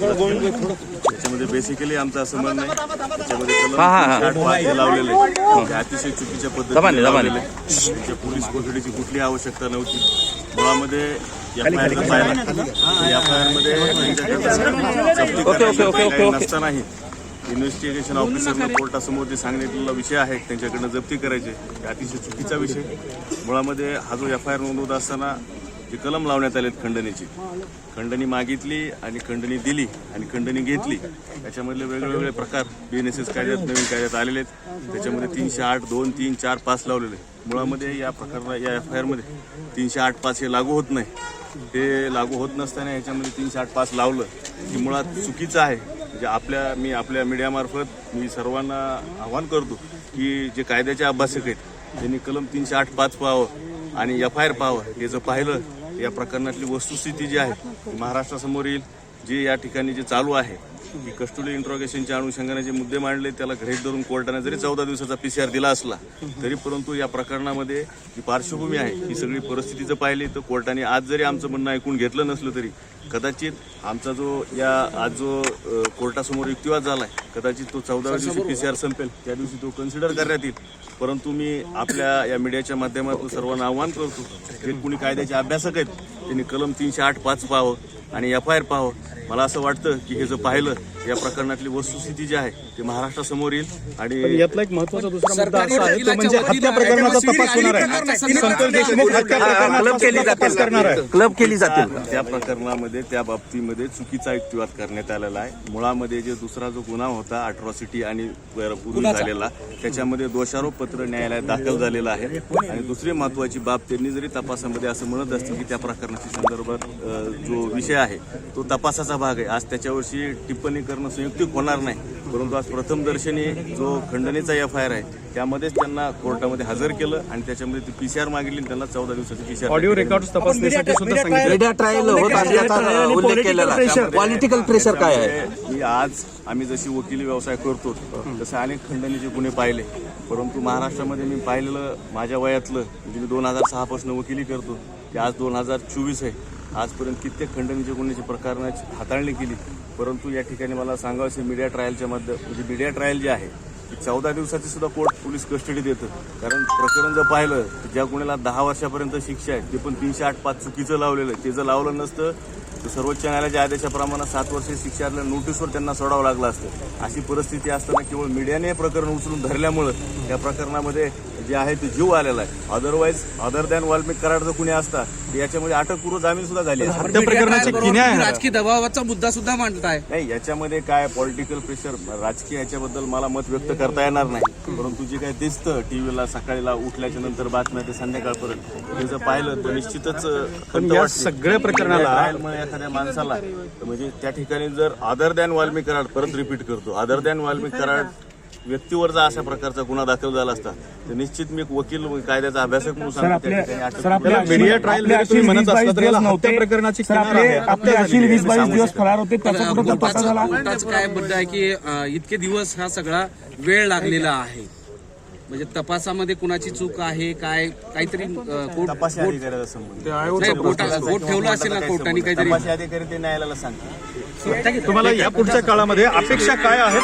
त्याच्यामध्ये बेसिकली आमचं असं म्हणणं आहे त्याच्यामध्ये कलम. 308 जे लावलेले आहे, ते अतिशय चुकीच्या दबाने, पद्धतीने दबाने. लावलेले आहे. त्याच्या पोलीस कोठडीची कुठली आवश्यकता नव्हती. मुळामध्ये एफ आय आर पाहिला एफ आय आरमध्ये त्यांच्याकडे जप्ती ओके, ओके, ओके, करण्यासाठी ओके. नसतानाही इन्व्हेस्टिगेशन ऑफिसरनं कोर्टासमोर जे सांगितलेला विषय आहे त्यांच्याकडनं जप्ती करायचे. हे अतिशय चुकीचा विषय. मुळामध्ये हा जो एफ आय आर नोंदवत असताना जे कलम लावण्यात आलेत खंडणीची. खंडणी मागितली आणि खंडणी दिली आणि खंडणी घेतली. त्याच्यामधले वेगवेगळे प्रकार बी एन एस एस कायद्यात नवीन कायद्यात आलेले आहेत. त्याच्यामध्ये तीनशे आठ दोन तीन चार पाच लावलेले मुळामध्ये या प्रकारा या एफ आय आरमध्ये तीनशे आठ पाच हे लागू होत नाही. ते लागू होत नसताना याच्यामध्ये तीनशे आठ पाच लावलं. की मुळात चुकीचं आहे. म्हणजे आपल्या मी आपल्या मीडियामार्फत मी सर्वांना आवाहन करतो की जे कायद्याचे अभ्यासक आहेत त्यांनी कलम तीनशे आठ पाच पाहावं आणि एफ आय आर पाहावं. हे जर पाहिलं या प्रकरणातली वस्तुस्थिती जी आहे महाराष्ट्रासमोर येईल जी या ठिकाणी जे चालू आहे. की कस्टोडी इंट्रोगेशनच्या अनुषंगाने जे मुद्दे मांडले त्याला गृहीत धरून कोर्टाने जरी चौदा दिवसाचा पीसीआर दिला असला तरी परंतु या प्रकरणामध्ये जी पार्श्वभूमी आहे ही सगळी परिस्थिती जर पाहिली तर कोर्टाने आज जरी आमचं म्हणणं ऐकून घेतलं नसलं तरी कदाचित आमचा जो या आज जो कोर्टासमोर युक्तिवाद झालाय कदाचित तो चौदाव्या दिवशी पीसीआर संपेल त्या दिवशी तो कन्सिडर करण्यात येईल. परंतु मी आपल्या या मीडियाच्या माध्यमातून सर्वांना आव्हान करतो जे कुणी कायद्याचे अभ्यासक आहेत त्यांनी कलम तीनशे आठ पाच पाहावं आणि एफ आय आर पाहावं. मला असं वाटतं की हे जर पाहिलं या प्रकरणातली वस्तुस्थिती जी आहे ती महाराष्ट्रासमोर येईल आणि यातला एक महत्त्वाचा दुसरा मुद्दा असा आहे तो म्हणजे हत्या प्रकरणाचा तपास होणार आहे. संतोष देशमुख हत्या क्लब केली प्रकरणाचा तपास करणार आहे. क्लब केली जातील. त्या प्रकरणामध्ये त्या बाबतीमध्ये चुकीचा युक्तिवाद करण्यात आलेला आहे. मुळामध्ये जे दुसरा जो गुन्हा होता अट्रॉसिटी आणि पूर्वी झालेला त्याच्यामध्ये दोषारोप पत्र न्यायालयात दाखल झालेलं आहे. आणि दुसरी महत्वाची बाब त्यांनी जरी तपासामध्ये असं म्हणत असतील की त्या प्रकरणाच्या संदर्भात जो विषय आहे तो तपासाचा भाग आहे. आज त्याच्यावरची टिप्पणी करणं संयुक्तिक होणार नाही. परंतु आज प्रथमदर्शनी जो खंडणीचा एफ आय आर आहे त्यामध्येच त्यांना कोर्टामध्ये हजर केलं आणि त्याच्यामध्ये ती पीसीआर मागितली आणि त्यांना चौदा दिवसाची पीसीआर ऑडिओ रेकॉर्ड तपासणीसाठी सुद्धा सांगितलं. मीडिया ट्रायल होत. असल्याचा उल्लेख केलेला. पॉलिटिकल प्रेशर काय आहे? मी आज आम्ही जशी वकिली व्यवसाय करतो तसे अनेक खंडणीचे गुन्हे पाहिले. परंतु महाराष्ट्रामध्ये मी पाहिलेलं माझ्या वयातलं म्हणजे मी दोन हजार सहापासून वकिली करतो ते आज दोन हजार चोवीस आहे. आजपर्यंत कित्येक खंडणीच्या गुन्ह्याची प्रकरणाची हाताळणी केली. परंतु या ठिकाणी मला सांगावं मीडिया ट्रायलच्या माध्यम म्हणजे मीडिया ट्रायल जे आहे ती चौदा दिवसाची सुद्धा कोर्ट पोलीस कस्टडी देतं कारण प्रकरण जर पाहिलं तर ज्या गुन्ह्याला दहा वर्षापर्यंत शिक्षा आहे ते पण तीनशे आठ पाच चुकीचं लावलेलं आहे. ते जर लावलं नसतं तर सर्वोच्च न्यायालयाच्या आदेशाप्रमाणे सात वर्ष शिक्षातल्या नोटीसवर त्यांना सोडावं लागलं असतं. अशी परिस्थिती असताना केवळ मीडियाने हे प्रकरण उचलून धरल्यामुळं या प्रकरणामध्ये जे आहे ते जीव आलेला आहे. Otherwise other than Valmik Karad जर कुणी असता तर याच्यामध्ये अटकपूर्व जामीन सुद्धा झाली असती हत्या प्रकरणाची किन्या आहे राजकीय दबावाचा मुद्दा सुद्धा मांडताय. नाही याच्यामध्ये काय पॉलिटिकल प्रेशर राजकीय याच्याबद्दल मला मत व्यक्त करता येणार नाही. परंतु जे काय दिसतं टीव्हीला सकाळीला उठल्याच्या नंतर बातम्या ते संध्याकाळपर्यंत. हे जर पाहिलं तर निश्चितच पण या. सगळ्या प्रकरणाला- ट्रायलमुळे एखाद्या माणसाला तर म्हणजे त्या ठिकाणी जर अदर दॅन वाल्मिक कराड परत रिपीट करतो अदर दॅन वाल्मिक कराड व्यक्तीवर जर अशा प्रकारचा गुन्हा दाखल झाला असता तर निश्चित मी एक वकील कायद्याचा अभ्यासक म्हणून सांगतो त्या ठिकाणी अटक त्याला मीडिया ट्रायल जरी तुम्ही म्हणत असला तरी याला हत्या प्रकरणाची सर किनार आपले आहे आपले हत्या अशील झालेली वीस आहे. बावीस सांगू दिवस शकतो. फरार होते त्याचा कुठं तपास झाला? कोर्टाचं काय मुद्दा आहे की अं, इतके दिवस हा सगळा वेळ लागलेला आहे. म्हणजे तपासामध्ये कुणाची चूक आहे काय काहीतरी अं, कोर्ट तपासी अधिकाऱ्याला संबंध नाही, कोर्टा- कोर्ट ठेवलं असेल ना कोर्टाने काहीतरी? तपासी अधिकारी ते न्यायालयाला सांगतात तुम्हाला या पुढच्या काळामध्ये अपेक्षा काय आहे